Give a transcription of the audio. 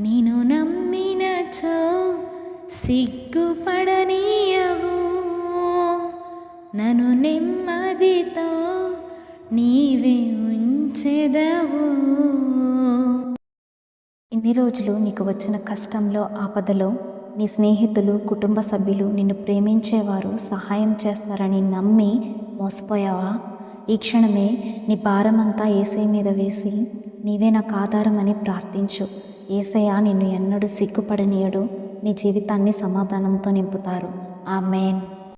నేను నమ్మినచో సిగ్గుపడనీయవు నన్ను నెమ్మదితో నీవే ఉంచెదవు ఇన్ని రోజులు నీకు వచ్చిన కష్టంలో ఆపదలో నీ స్నేహితులు కుటుంబ సభ్యులు నిన్ను ప్రేమించేవారు సహాయం చేస్తారని నమ్మి మోసపోయావా? ఈ క్షణమే నీ భారమంతా ఏసై మీద వేసి నీవే నాకు ఆధారమని ప్రార్థించు. ఏసయ్య నిన్ను ఎన్నడూ సిగ్గుపడనీయడు. నీ జీవితాన్ని సమాధానంతో నింపుతారు. ఆ మేన్